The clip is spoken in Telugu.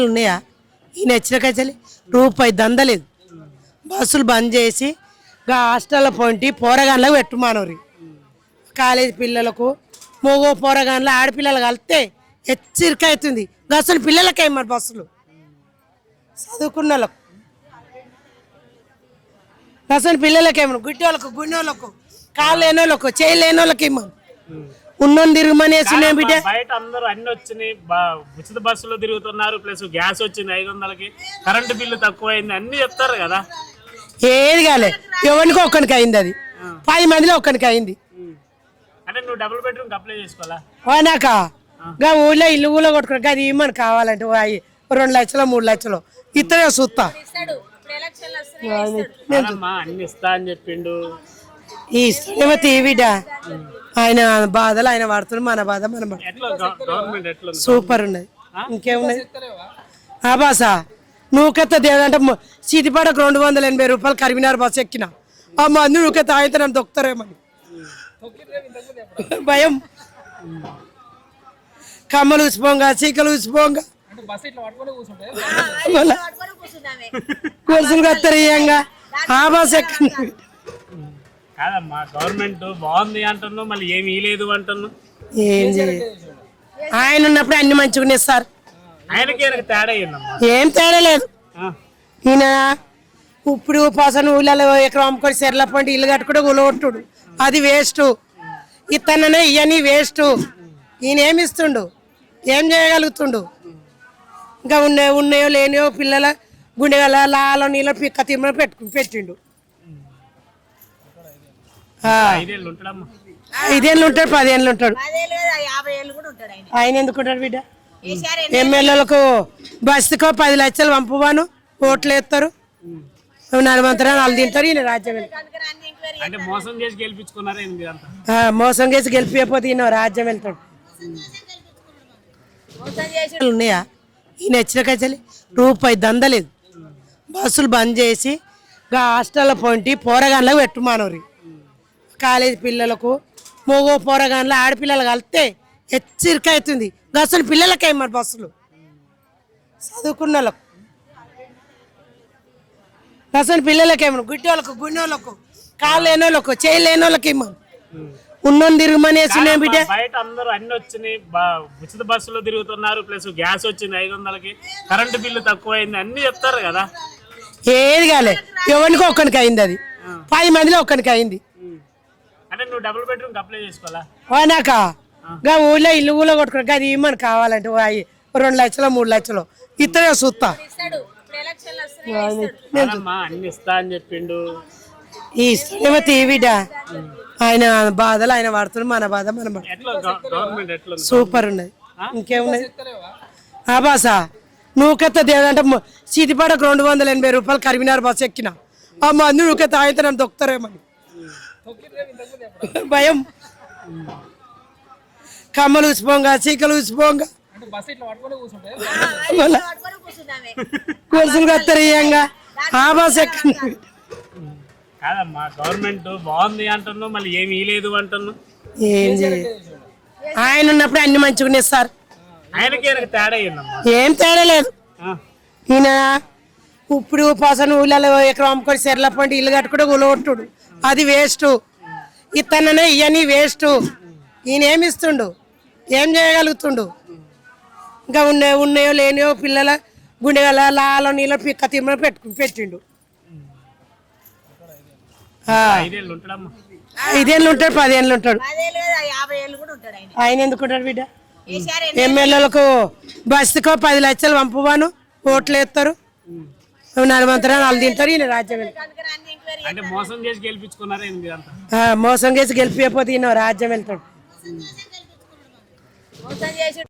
ఉన్నాయా? ఈయన వచ్చిన కచ్చలి రూపాయి దందలేదు. బస్సులు బంద్ చేసి హాస్టల్లో హాస్టల్లో పోంటి పోరగాన్లకు పెట్టుమానవరి కాలేజీ పిల్లలకు మగో పోరగాన్లు ఆడపిల్లలు కలిస్తే హెచ్చరిక అవుతుంది. అసలు పిల్లలకే మరి బస్సులు. చదువుకున్న వాళ్ళకు అసలు పిల్లలకేమో గుడ్డి వాళ్ళకు గుండె వాళ్ళకు కాళ్ళు లేని వాళ్ళకు చేయలేని వాళ్ళకి ఇమ్మను ఉన్నోని తిరుగుమనేసి నేను బిడ్డ. బయట అందరూ అన్ని వచ్చినాయి. బా- ఉచిత బస్సులో తిరుగుతున్నారు ప్లస్ గ్యాస్ వచ్చింది ఐదు వందలకి. కరెంటు బిల్లు తక్కువైంది అన్ని చెప్తారు కదా. ఏది కాలే ఎవరికి ఒక్కనికి అయింది అది. పది మందిలో ఒక్కనికి అయింది. అంటే నువ్వు డబుల్ బెడ్రూమ్ అప్లై చేసుకోవాలా? వానాక గా ఊళ్ళో ఇల్లు ఊళ్ళో కొట్టుకుని అది ఇమ్మని కావాలంటే రెండు లక్షలు మూడు లక్షలు. ఇతనే చూస్తా. అన్ని ఇస్తా అని చెప్పిండు. ఈ ఇష్టమేమో తీవిడ ఆయన బాధలు ఆయన పడుతున్నాడు మన బాధ మన బాధ? సూపర్ ఉన్నది. ఇంకేమున్నది ఆ బాసా నువ్వు కత్త దేవుడు అంటే సీతిపాడకు రెండు వందల ఎనభై రూపాయలు కరీంనగర్ బస్సు ఎక్కిన. ఆ మంది నువ్వు కత్త ఆయన నన్ను దొక్కుతారేమని భయం. కమ్మలు ఊసిపోంగా చీకలు ఊసిపోంగా మళ్ళా కూర్చుని కత్తారు ఇయ్యంగా ఆ బస్సు ఎక్కండి. కాదమ్మా గవర్నమెంట్ బాగుంది అంటున్నావు మళ్ళీ ఏమీ లేదు అంటున్నావు. ఆయన ఉన్నప్పుడు అన్ని మంచిగానే సార్. ఆయనకి ఈయనకి తేడా ఏం తేడా లేదు. ఆ, ఈయన ఇప్పుడు పసను ఊళ్ళలో ఎకరం అమ్ముకొని సెర్ల పండి ఇల్లు కట్టుకుంటే ఉలగొట్టుడు అది వేస్ట్. ఇతననే ఇవన్నీ వేస్ట్. ఈయన ఏమి ఇస్తుండు? ఏం చేయగలుగుతుండు? ఇంకా ఉన్న ఉన్నాయో లేనియో పిల్లల గుండెగల లాలో నీళ్ళ పిక్క తిమ్మని పెట్టు పెట్టిండు. ఐదేళ్ళు ఉంటాడమ్మా. ఐదేళ్ళు ఉంటాడు పదేళ్ళు ఉంటాడు. పదేళ్ళు కదా యాభై ఏళ్ళు కూడా ఉంటాడు ఆయన. ఆయన ఎందుకు ఉంటాడు బిడ్డ? ఎమ్మెల్యేలకు బస్సుకో పది లక్షలు పంపువాను ఓట్లు వేస్తారు. నలవంతరా వాళ్ళు తింటారు ఈయన రాజ్యం మోసం చేసి గెలిపిపోతే ఈయన రాజ్యం వెళ్తాడు. ఉన్నాయా? ఈయన వచ్చిన కచ్చలి రూపాయి దందలేదు. బస్సులు బంద్ చేసి హాస్టల్లో పోంటి పోరగాన్లకు పెట్టుమానవరి కాలేజీ పిల్లలకు మగో పోరగాన్లు ఆడపిల్లలు కలిస్తే హెచ్చరిక అవుతుంది. అసలు పిల్లలకే మరి బస్సులు. చదువుకున్న వాళ్ళకు. అసలు పిల్లలకేమో గుడ్డి వాళ్ళకు గుండె వాళ్ళకు కాళ్ళు లేని వాళ్ళకు చేయి లేని వాళ్ళకి ఇమ్మను ఉన్నోని తిరుగుమనేసి బిడ్డ బయట అందరూ అన్ని వచ్చినాయి. ఉచిత బస్సులో తిరుగుతున్నారు ప్లస్ గ్యాస్ వచ్చింది ఐదు వందలకి కరెంటు బిల్లు తక్కువైంది అన్ని చెప్తారు కదా. ఏది కాలే ఎవరికి ఒక్కనికి అయింది అది. పది మందిలో ఒక్కనికి అయింది. అంటే నువ్వు డబుల్ బెడ్రూమ్ అప్లై చేసుకోవాలా? వానాక గా ఊళ్ళో ఇల్లు ఊళ్ళో కొట్టుకుని అది ఇమ్మని కావాలంటే ఓ అయ్యి రెండు లక్షలు మూడు లక్షలు. ఇతనే చూస్తా. అన్ని ఇస్తా అని చెప్పిండు. ఈ తీవిడ ఆయన బాధలు ఆయన పడుతున్నాడు మన బాధ మన బాధ. ఎట్లా గవ- గవర్నమెంట్ ఎట్లా ఉంది? సూపర్ ఉన్నది. ఇంకేమున్నది? ఆ బాసా నువ్వు కత్త దేవుడు అంటే సీతిపాడకు రెండు వందల ఎనభై రూపాయలు కరీంనగర్ బస్సు ఎక్కిన. ఆ మంది నువ్వు కత్త ఆయన నన్ను దొక్కుతారేమని భయం. కమ్మలు ఊసిపోంగా చీకలు ఊసిపోంగా మళ్ళా పట్టుకొని కూర్చుందామే కూర్చుని కత్తారు ఇయ్యంగా ఆ బస్సు ఎక్కండి. కాదమ్మా గవర్నమెంట్ బాగుంది అంటున్నావు మళ్ళీ ఏమీ లేదు అంటున్నావు ఏం ఆయన ఉన్నప్పుడు అన్ని మంచిగానే సార్. ఆయనకి తేడా ఏం తేడా లేదు. ఈయన ఇప్పుడు పసను ఊళ్ళలో ఎకరం అమ్ముకొని సెర్ల పండి ఇల్లు కట్టుకుంటే ఉలగొట్టుడు అది వేస్ట్. ఇతననే ఇవన్నీ వేస్ట్. ఈయన ఏమి ఇస్తుండు? ఏం చేయగలుగుతుండు? ఇంకా ఉన్న ఉన్నాయో లేనియో పిల్లల గుండెగల లాలో నీళ్ళ పిక్క తిమ్మని పెట్టు పెట్టిండు. ఆ, ఐదేళ్ళు ఉంటాడు పదేళ్ళు ఉంటాడు. ఆయన ఆయన ఎందుకు ఉంటాడు బిడ్డ ఎమ్మెల్యేలకు బస్సుకో పది లక్షలు పంపువాను ఓట్లు వేస్తారు. తింటారు ఈయన రాజ్యం మోసం చేసి గెలిపించుకున్నారా ఏంది అంతా? ఆ, మోసం చేసి ఈయన రాజ్యం వెళ్తాడు. మోసం చేసి